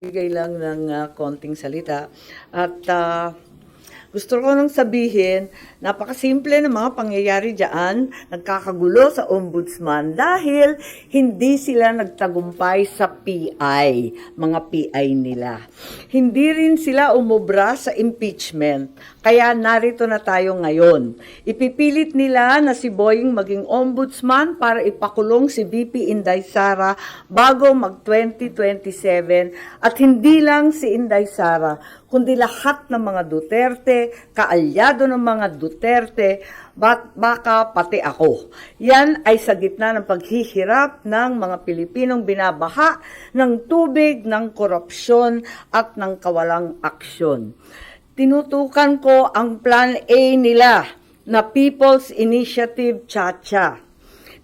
bigay lang ng ah, konting salita. At ah, gusto ko nang sabihin, napakasimple ng mga pangyayari dyan, nagkakagulo sa ombudsman dahil hindi sila nagtagumpay sa PI, mga PI nila. Hindi rin sila umubra sa impeachment, kaya narito na tayo ngayon. Ipipilit nila na si Boying maging ombudsman para ipakulong si VP Inday Sara bago mag 2027 at hindi lang si Inday Sara kundi lahat ng mga Duterte, kaalyado ng mga Duterte, bat baka pati ako. Yan ay sa gitna ng paghihirap ng mga Pilipinong binabaha ng tubig, ng korupsyon at ng kawalang aksyon. Tinutukan ko ang Plan A nila na People's Initiative Chacha.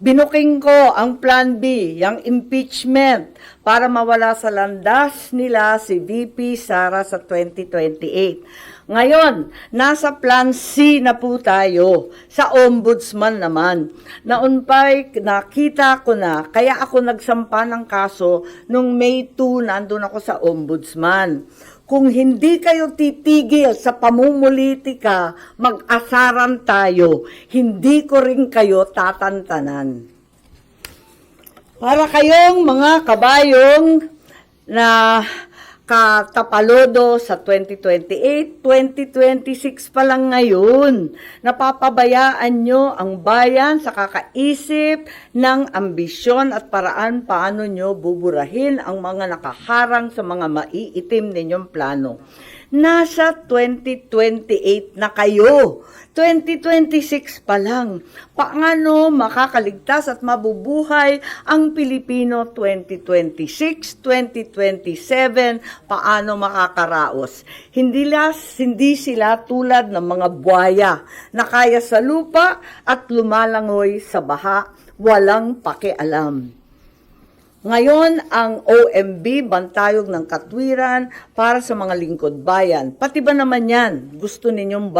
Binuking ko ang Plan B, yung impeachment, para mawala sa landas nila si VP Sara sa 2028. Ngayon, nasa Plan C na po tayo, sa Ombudsman naman. Naon pa'y nakita ko na, kaya ako nagsampa ng kaso nung May 2, nandun ako sa Ombudsman. Kung hindi kayo titigil sa pamumulitika, mag-asaran tayo. Hindi ko rin kayo tatantanan. Para kayong mga kabayong na katapalodo sa 2028, 2026 pa lang ngayon. Napapabayaan nyo ang bayan sa kakaisip ng ambisyon at paraan paano nyo buburahin ang mga nakaharang sa mga maiitim ninyong plano. Nasa 2028 na kayo. 2026 pa lang. Paano makakaligtas at mabubuhay ang Pilipino 2026, 2027? Paano makakaraos? Hindi, las, hindi sila tulad ng mga buhaya na kaya sa lupa at lumalangoy sa baha, walang pakialam. Ngayon, ang OMB, Bantayog ng Katwiran, para sa mga lingkod bayan. Pati ba naman yan, gusto ninyong